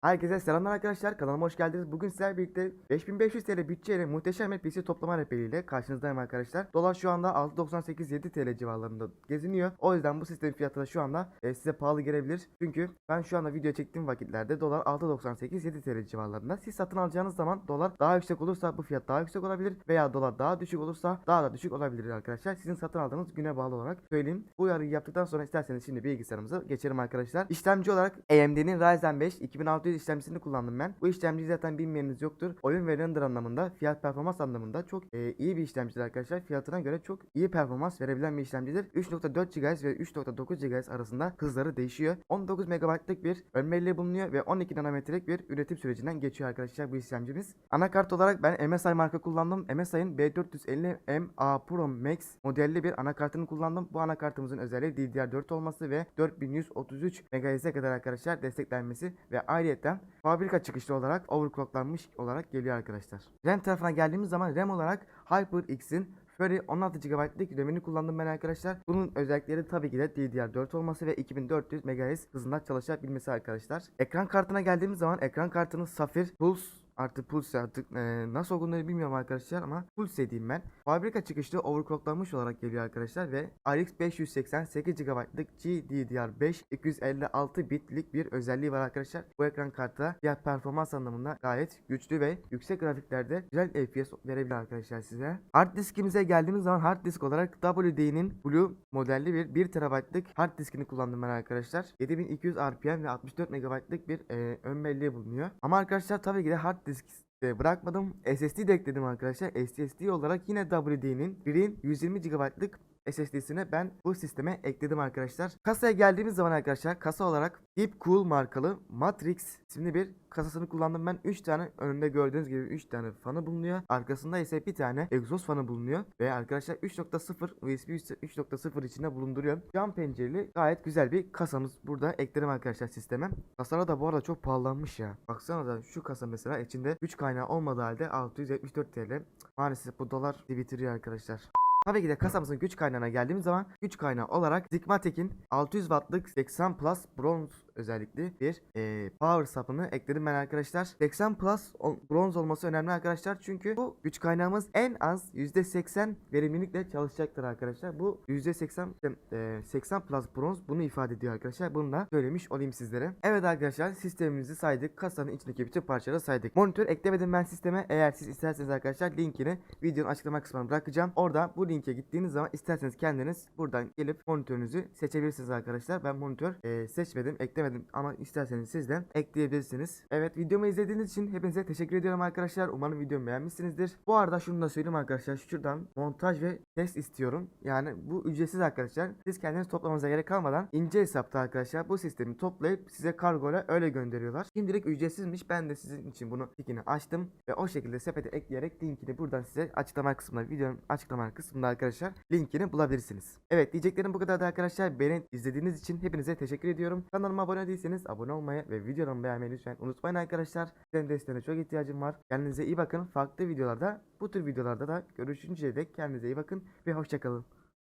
Herkese selamlar arkadaşlar kanalıma hoş geldiniz. Bugün sizlerle birlikte 5500 TL bütçeyle muhteşem bir PC toplama rehberiyle karşınızdayım arkadaşlar. Dolar şu anda 6.98-7 TL civarlarında geziniyor. O yüzden bu sistemin fiyatı da şu anda e, size pahalı gelebilir. Çünkü ben şu anda video çektiğim vakitlerde dolar 6.98-7 TL civarlarında. Siz satın alacağınız zaman dolar daha yüksek olursa bu fiyat daha yüksek olabilir veya dolar daha düşük olursa daha da düşük olabilir arkadaşlar. Sizin satın aldığınız güne bağlı olarak söyleyeyim. Bu uyarıyı yaptıktan sonra isterseniz şimdi bilgisayarımıza geçelim arkadaşlar. İşlemci olarak AMD'nin Ryzen 5 2600 işlemcisini kullandım ben. Bu işlemci zaten bilmeyeniniz yoktur. Oyun ve render anlamında, fiyat performans anlamında çok e, iyi bir işlemcidir arkadaşlar. Fiyatına göre çok iyi performans verebilen bir işlemcidir. 3.4 GHz ve 3.9 GHz arasında hızları değişiyor. 19 MB'lık bir belleği bulunuyor ve 12 nanometrelik bir üretim sürecinden geçiyor arkadaşlar bu işlemcimiz. Anakart olarak ben MSI marka kullandım. MSI'ın B450MA Pro Max modelli bir anakartını kullandım. Bu anakartımızın özelliği DDR4 olması ve 4133 MHz'e kadar arkadaşlar desteklenmesi ve ayrıyeten fabrika çıkışlı olarak overclocklanmış olarak geliyor arkadaşlar. RAM tarafına geldiğimiz zaman RAM olarak HyperX'in Fury 16 GB'lık RAM'ini kullandım ben arkadaşlar. Bunun özellikleri tabii ki de DDR4 olması ve 2400 MHz hızında çalışabilmesi arkadaşlar. Ekran kartına geldiğimiz zaman ekran kartının Sapphire Pulse artık Pulse artık e, nasıl okunduğunu bilmiyorum arkadaşlar ama Pulse diyeyim ben. Fabrika çıkışlı overclocklanmış olarak geliyor arkadaşlar ve RX 580 8 GB'lık GDDR5 256 bitlik bir özelliği var arkadaşlar. Bu ekran kartı fiyat performans anlamında gayet güçlü ve yüksek grafiklerde güzel FPS verebilir arkadaşlar size. Hard diskimize geldiğimiz zaman hard disk olarak WD'nin Blue modelli bir 1 TB'lık hard diskini kullandım ben arkadaşlar. 7200 RPM ve 64 MB'lık bir e, ön belleği bulunuyor. Ama arkadaşlar tabii ki de hard de bırakmadım. SSD de ekledim arkadaşlar. SSD olarak yine WD'nin Green 120 GB'lık SSD'sine ben bu sisteme ekledim arkadaşlar. Kasaya geldiğimiz zaman arkadaşlar kasa olarak Deep Cool markalı Matrix isimli bir kasasını kullandım ben. 3 tane önünde gördüğünüz gibi 3 tane fanı bulunuyor. Arkasında ise bir tane egzoz fanı bulunuyor. Ve arkadaşlar 3.0 USB 3.0 içinde bulunduruyor. Cam pencereli gayet güzel bir kasamız burada ekledim arkadaşlar sisteme. Kasalar da bu arada çok pahalanmış ya. Baksana da şu kasa mesela içinde 3 kaynağı olmadığı halde 674 TL. Maalesef bu dolar bitiriyor arkadaşlar. Tabii ki de kasamızın güç kaynağına geldiğimiz zaman güç kaynağı olarak Zigmatek'in 600 wattlık 80 Plus bronz özellikli bir e, power sapını ekledim ben arkadaşlar. 80 Plus bronz olması önemli arkadaşlar çünkü bu güç kaynağımız en az %80 verimlilikle çalışacaktır arkadaşlar. Bu %80 e, 80 Plus bronz bunu ifade ediyor arkadaşlar. Bunu da söylemiş olayım sizlere. Evet arkadaşlar sistemimizi saydık. Kasanın içindeki bütün parçaları saydık. Monitör eklemedim ben sisteme. Eğer siz isterseniz arkadaşlar linkini videonun açıklama kısmına bırakacağım. Orada bu linke gittiğiniz zaman isterseniz kendiniz buradan gelip monitörünüzü seçebilirsiniz arkadaşlar. Ben monitör e, seçmedim, eklemedim ama isterseniz siz de ekleyebilirsiniz. Evet videomu izlediğiniz için hepinize teşekkür ediyorum arkadaşlar. Umarım videomu beğenmişsinizdir. Bu arada şunu da söyleyeyim arkadaşlar. Şuradan montaj ve test istiyorum. Yani bu ücretsiz arkadaşlar. Siz kendiniz toplamanıza gerek kalmadan ince hesapta arkadaşlar bu sistemi toplayıp size kargoyla öyle gönderiyorlar. Şimdilik ücretsizmiş. Ben de sizin için bunu linkini açtım ve o şekilde sepete ekleyerek linkini buradan size açıklama kısmında videonun açıklama kısmında arkadaşlar linkini bulabilirsiniz. Evet diyeceklerim bu kadardı arkadaşlar. Beni izlediğiniz için hepinize teşekkür ediyorum. Kanalıma abone değilseniz abone olmayı ve videolarımı beğenmeyi lütfen unutmayın arkadaşlar. Sizlerin desteğine çok ihtiyacım var. Kendinize iyi bakın. Farklı videolarda bu tür videolarda da görüşünceye dek kendinize iyi bakın ve hoşçakalın.